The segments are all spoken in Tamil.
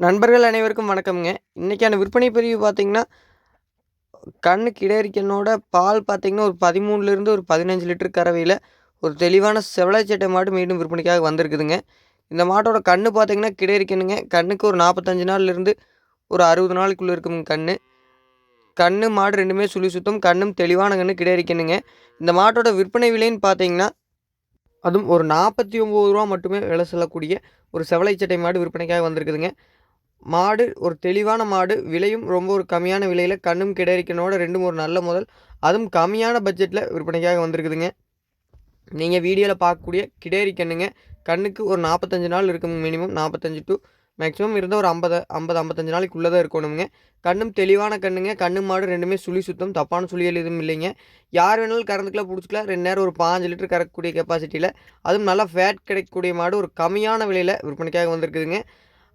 நண்பர்கள் அனைவருக்கும் வணக்கம்ங்க. இன்றைக்கான விற்பனை பிரிவு பார்த்தீங்கன்னா கண்ணு கிடரிக்கனோட பால் பார்த்திங்கன்னா ஒரு பதிமூணுலேருந்து ஒரு பதினஞ்சு லிட்டர் கறவையில் ஒரு தெளிவான செவலைச்சட்டை மாடு மீண்டும் விற்பனைக்காக வந்திருக்குதுங்க. இந்த மாட்டோட கண்ணு பார்த்தீங்கன்னா கிடரிக்கணுங்க கண்ணுக்கு ஒரு நாற்பத்தஞ்சு நாள்லேருந்து ஒரு அறுபது நாளைக்குள்ளே இருக்குங்க கண்ணு. கண்ணு மாடு ரெண்டுமே சுழி சுத்தம் கண்ணும் தெளிவான கண்ணு கிடரிக்கணுங்க இந்த மாட்டோட விற்பனை விலைன்னு பார்த்தீங்கன்னா அதுவும் ஒரு நாற்பத்தி ஒம்பது ரூபா மட்டுமே விலை செல்லக்கூடிய ஒரு செவலைச்சட்டை மாடு விற்பனைக்காக வந்திருக்குதுங்க. மாடு ஒரு தெளிவான மாடு விலையும் ரொம்ப ஒரு கம்மியான விலையில் கண்ணும் கிடைக்கனோட ரெண்டும் ஒரு நல்ல முதல். அதுவும் கம்மியான பட்ஜெட்டில் விற்பனைக்காக வந்திருக்குதுங்க. நீங்கள் வீடியோவில் பார்க்கக்கூடிய கிடேரி கண்ணுங்க கண்ணுக்கு ஒரு நாற்பத்தஞ்சு நாள் இருக்குங்க மினிமம் நாற்பத்தஞ்சு டு மேக்ஸிமம் இருந்தால் ஒரு ஐம்பது ஐம்பது ஐம்பத்தஞ்சு நாளைக்குள்ளே தான் இருக்கணுங்க. கண்ணும் தெளிவான கண்ணுங்க கண்ணு மாடு ரெண்டுமே சுழி சுத்தம் தப்பான சுழியல் எதுவும் இல்லைங்க. யார் வேணாலும் கறந்துக்கலாம் பிடிச்சிக்கலாம் ரெண்டு நேரம் ஒரு பாஞ்சு லிட்டர் கறக்கக்கூடிய கெப்பாசிட்டியில் அதுவும் நல்லா ஃபேட் கிடைக்கக்கூடிய மாடு ஒரு கம்மியான விலையில் விற்பனைக்காக வந்திருக்குதுங்க.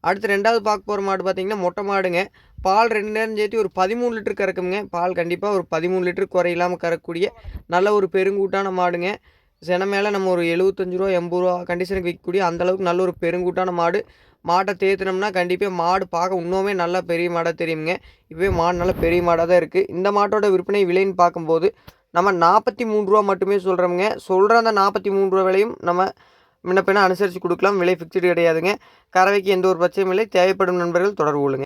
அடுத்து ரெண்டாவது பார்க்க போகிற மாடு பார்த்திங்கன்னா மொட்டை மாடுங்க. பால் ரெண்டு நேரம் சேர்த்து ஒரு பதிமூணு லிட்டர் கறக்குங்க பால் கண்டிப்பாக ஒரு பதிமூணு லிட்டர் குறையில்லாமல் கறக்கக்கூடிய நல்ல ஒரு பெருங்கூட்டான மாடுங்க. சென மேலே நம்ம ஒரு எழுபத்தஞ்சு ரூபா எண்பது ரூபா கண்டிஷனுக்கு விற்கக்கூடிய அந்தளவுக்கு நல்ல ஒரு பெருங்கூட்டான மாடு. மாட்டை தேத்துனோம்னா கண்டிப்பாக மாடு பார்க்க இன்னுமே நல்லா பெரிய மாடாக தெரியுங்க இப்போவே மாடு நல்லா பெரிய மாடாக தான் இருக்குது இந்த மாட்டோட விற்பனை விலைன்னு பார்க்கும்போது நம்ம நாற்பத்தி மூணு ரூபா மட்டுமே சொல்கிறோமுங்க சொல்கிற அந்த நாற்பத்தி மூணு ரூபா விலையும் நம்ம முன்ன பின்ன அனுசரித்து கொடுக்கலாம். விலை ஃபிக்ஸ்டு கிடையாதுங்க. கறவைக்கு எந்த ஒரு பிரச்சனையும் இல்லை. தேவைப்படும் நண்பர்கள் தொடர்பு கொள்ளுங்கள்